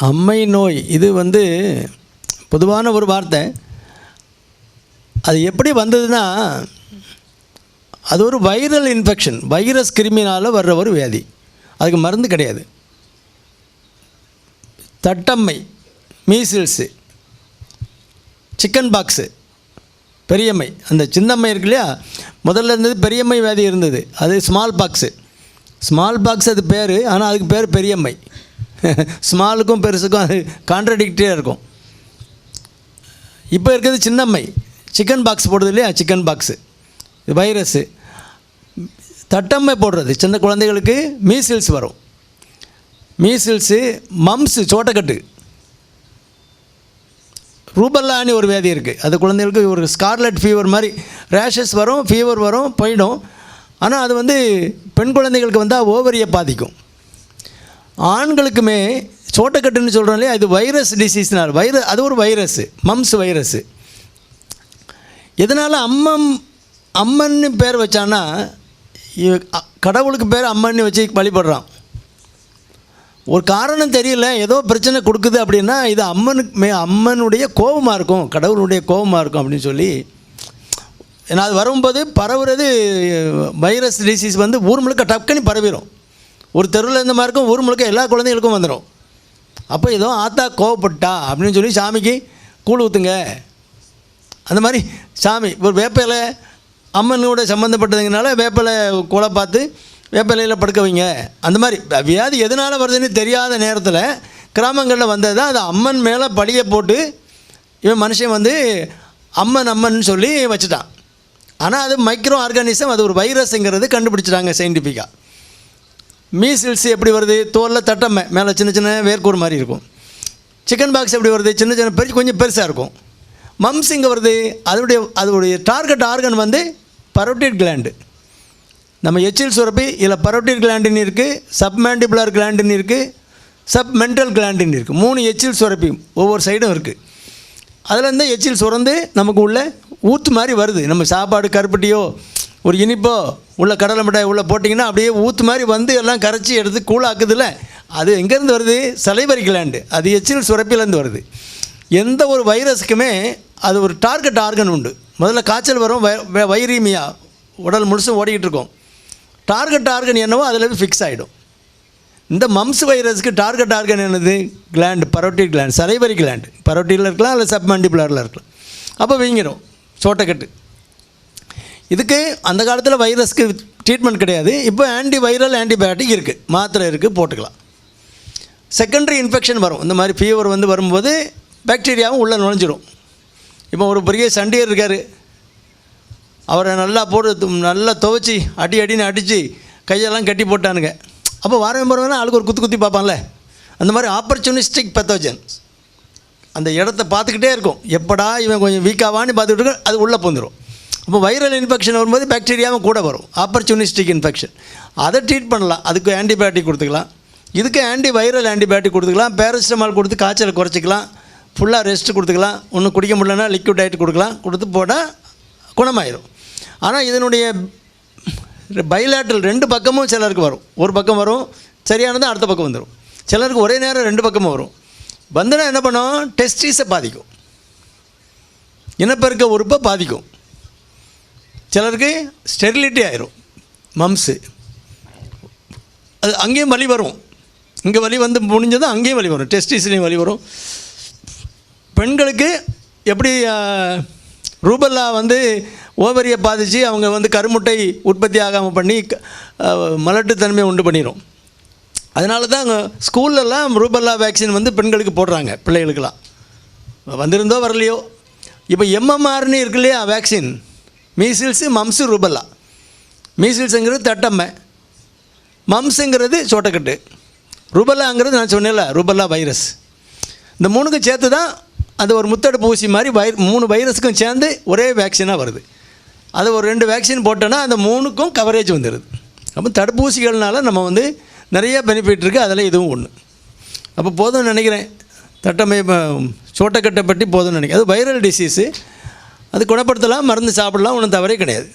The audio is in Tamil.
அம்மை நோய் இது வந்து பொதுவான ஒரு வார்த்தை. அது எப்படி வந்ததுன்னா அது ஒரு வைரல் இன்ஃபெக்ஷன் வைரஸ் கிருமினால் வர்ற ஒரு வியாதி. அதுக்கு மருந்து கிடையாது. தட்டம்மை மீசில்ஸு சிக்கன் பாக்ஸு பெரியம்மை. அந்த சின்னம்மை இருக்கு இல்லையா? முதல்ல இருந்தது பெரியம்மை வியாதி இருந்தது. அது ஸ்மால் பாக்ஸு ஸ்மால் பாக்ஸ் அது பேர் ஆனால் அதுக்கு பேர் பெரியம்மை. ஸ்மாலுக்கும் பெருசுக்கும் அது கான்ட்ரடிக்டே இருக்கும். இப்போ இருக்கிறது சின்னம்மை. சிக்கன் பாக்ஸ் போடுறது இல்லையா? சிக்கன் பாக்ஸு வைரஸ்ஸு தட்டம்மை போடுறது. சின்ன குழந்தைகளுக்கு மீசில்ஸ் வரும். மீசில்ஸு மம்ஸு சோட்டக்கட்டு. ரூபல்லான்னு ஒரு வியாதி இருக்குது அது குழந்தைகளுக்கு ஒரு ஸ்கார்லெட் ஃபீவர் மாதிரி ரேஷஸ் வரும் ஃபீவர் வரும் போயிடும். ஆனால் அது வந்து பெண் குழந்தைகளுக்கு வந்தால் ஓவரியை பாதிக்கும். ஆண்களுக்குமே சோட்டக்கட்டுன்னு சொல்கிறோம் இல்லையா? இது வைரஸ் டிசீஸ்னால் வைர அது ஒரு வைரஸ்ஸு மம்ஸ் வைரஸ்ஸு எதனால் அம்மம் அம்மன்னு பேர் வச்சான்னா கடவுளுக்கு பேர் அம்மன்னு வச்சு வழிபடுறான். ஒரு காரணம் தெரியல ஏதோ பிரச்சனை கொடுக்குது அப்படின்னா இது அம்மனுக்கு மே அம்மனுடைய கோபமாக இருக்கும் கடவுளுடைய கோபமாக இருக்கும் அப்படின்னு சொல்லி. ஏன்னா அது வரும்போது பரவுறது வைரஸ் டிசீஸ் வந்து ஊர் முழுக்க டக்குன்னு பரவிடும் ஒரு தெருவில் இந்த மாதிரி இருக்கும் ஊர் முழுக்க எல்லா குழந்தைகளுக்கும் வந்துடும் அப்போ ஏதோ ஆத்தா கோவப்பட்டா அப்படின்னு சொல்லி சாமிக்கு கூழ் ஊற்றுங்க அந்த மாதிரி சாமி ஒரு வேப்பிலை அம்மனோட சம்மந்தப்பட்டதுங்கனால வேப்பிலை கொலை பார்த்து வேப்பிலையில் படுக்க வைங்க. அந்த மாதிரி வியாதி எதனால் வருதுன்னு தெரியாத நேரத்தில் கிராமங்களில் வந்தது தான் அது அம்மன் மேலே படியை போட்டு இவன் மனுஷன் வந்து அம்மன் அம்மன் சொல்லி வச்சுட்டான். ஆனால் அது மைக்ரோ ஆர்கானிசம் அது ஒரு வைரஸ்ங்கிறது கண்டுபிடிச்சிட்டாங்க சயின்டிஃபிக்காக மீசில்ஸ் எப்படி வருது? தோலில் தட்டம்மை. மேலே சின்ன சின்ன வேர்க்கூர் மாதிரி இருக்கும். சிக்கன் பாக்ஸ் எப்படி வருது? சின்ன சின்ன பெரிய கொஞ்சம் பெருசாக இருக்கும். மம்ஸ் இங்கே வருது. அதோடைய அதோடைய டார்கெட் ஆர்கன் வந்து பரோட்டிட் கிளாண்டு நம்ம எச்சில் சுரப்பி இதில் பரோட்டிட் கிளாண்டின் இருக்குது சப்மேண்டிபுலர் கிளாண்டின் இருக்குது சப் மென்டல் கிளாண்டின் இருக்குது மூணு எச்சில் சுரப்பி ஒவ்வொரு சைடும் இருக்குது அதுலேருந்து எச்சில் சுரந்து நமக்கு உள்ள ஊத்து மாதிரி வருது. நம்ம சாப்பாடு கருப்பட்டியோ ஒரு இனிப்போ உள்ள கடலை மிட்டாய் உள்ளே போட்டிங்கன்னா அப்படியே ஊற்று மாதிரி வந்து எல்லாம் கரைச்சி எடுத்து கூழாக்குதுல. அது எங்கேருந்து வருது? சலைவரி அது எச்சில் சுரப்பிலேருந்து வருது. எந்த ஒரு வைரஸுக்குமே அது ஒரு டார்கெட் ஆர்கன் உண்டு. முதல்ல காய்ச்சல் வரும் வை- வைரீமியா உடல் முழுசும் ஓடிக்கிட்டு இருக்கும். டார்கெட் ஆர்கன் என்னவோ அதில் ஃபிக்ஸ் ஆகிடும் இந்த மம்ஸ் வைரஸ்க்கு டார்கெட் ஆர்கன் என்னது? Gland parotid gland salivary gland பரோட்டியில் இருக்கலாம் இல்லை சப்மண்டிபுலரில் இருக்கலாம். அப்போ வீங்கிடும் சோட்டக்கட்டு இதுக்கு அந்த காலத்தில் வைரஸ்க்கு ட்ரீட்மெண்ட் கிடையாது. இப்போ ஆன்டி வைரல் ஆன்டிபயோட்டிக் இருக்குது மாத்திரை இருக்குது போட்டுக்கலாம். செகண்டரி இன்ஃபெக்ஷன் வரும். இந்த மாதிரி ஃபீவர் வந்து வரும்போது பேக்டீரியாவும் உள்ளே நுழைஞ்சிடும் இப்போ ஒரு பெரிய சண்டியர் இருக்கார். அவரை நல்லா போட்டு நல்லா துவைச்சி அடி அடின்னு அடித்து கையெல்லாம் கட்டி போட்டானுங்க. அப்போ வாரம் போகிறவனா ஆளுக்கு ஒரு குத்து குத்தி பார்ப்பான்ல. அந்த மாதிரி ஆப்பர்ச்சுனிஸ்டிக் பெத்தோஜன் அந்த இடத்த பார்த்துக்கிட்டே இருக்கும். எப்படா இவன் கொஞ்சம் வீக்காவான்னு பார்த்துக்கிட்டு அது உள்ளே போந்துடும் அப்போ வைரல் இன்ஃபெக்ஷன் வரும்போது பாக்டீரியாவும் கூட வரும். ஆப்பர்ச்சுனிஸ்டிக் இன்ஃபெக்ஷன் அதை ட்ரீட் பண்ணலாம். அதுக்கு ஆன்டிபயோட்டிக் கொடுத்துக்கலாம். இதுக்கு ஆன்டி வைரல் ஆன்டிபயோட்டிக் கொடுத்துக்கலாம். பேரசிட்டமால் கொடுத்து காய்ச்சலை குறைச்சிக்கலாம். ஃபுல்லாக ரெஸ்ட் கொடுத்துக்கலாம். ஒன்றும் குடிக்க முடியலன்னா லிக்விட் டயட் கொடுக்கலாம். கொடுத்து போட்டால் குணமாயிரும். ஆனால் இதனுடைய பைலாட்ரல் ரெண்டு பக்கமும் சிலருக்கு வரும். ஒரு பக்கம் வரும். சரியானது அடுத்த பக்கம் வந்துடும் சிலருக்கு ஒரே நேரம் ரெண்டு பக்கமும் வரும். வந்துனா என்ன பண்ணும்? டெஸ்டிஸை பாதிக்கும். இனப்பெருக்க உறுப்பை பாதிக்கும். சிலருக்கு ஸ்டெரிலிட்டி ஆயிரும். மம்ஸு அது அங்கேயும் வலி வரும். இங்கே வலி வந்து முடிஞ்சதும் அங்கேயும் வலி வரும். டெஸ்டிஸ்லேயும் வலி வரும். பெண்களுக்கு எப்படி ரூபல்லா வந்து ஓவரியை பாதித்து அவங்க வந்து கருமுட்டை உற்பத்தி ஆகாமல் பண்ணி மலட்டுத்தன்மையை உண்டு பண்ணிடும் அதனால தான் அங்கே ஸ்கூல்லலாம் ரூபல்லா வேக்சின் வந்து பெண்களுக்கு போடுறாங்க பிள்ளைகளுக்கெல்லாம். வந்திருந்தோ வரலையோ. இப்போ எம்எம்ஆர்னு இருக்கு இல்லையா வேக்சின் மீசில்ஸு மம்ஸு ரூபல்லா மீசில்ஸுங்கிறது தட்டம்மை. மம்ஸுங்கிறது சோட்டக்கட்டு. ருபல்லாங்கிறது நான் சொன்னேன்ல ருபல்லா வைரஸ் இந்த மூணுக்கும் சேர்த்து தான் அது ஒரு முத்தடுப்பு ஊசி மாதிரி வை மூணு வைரஸுக்கும் சேர்ந்து ஒரே வேக்சினாக வருது. அது ஒரு ரெண்டு வேக்சின் போட்டோன்னா அந்த மூணுக்கும் கவரேஜ் வந்துடுது அப்போ தடுப்பூசிகள்னால நம்ம வந்து நிறைய பெனிஃபிட் இருக்குது அதில் இதுவும் ஒன்று அப்போ போதும்னு நினைக்கிறேன். தட்டமை சோட்டக்கட்டை பற்றி போதும்னு நினைக்கிறேன். அது வைரல் டிசீஸு அது குணப்படுத்தலாம் மருந்து சாப்பிடலாம் ஒன்றும் தவறே கிடையாது.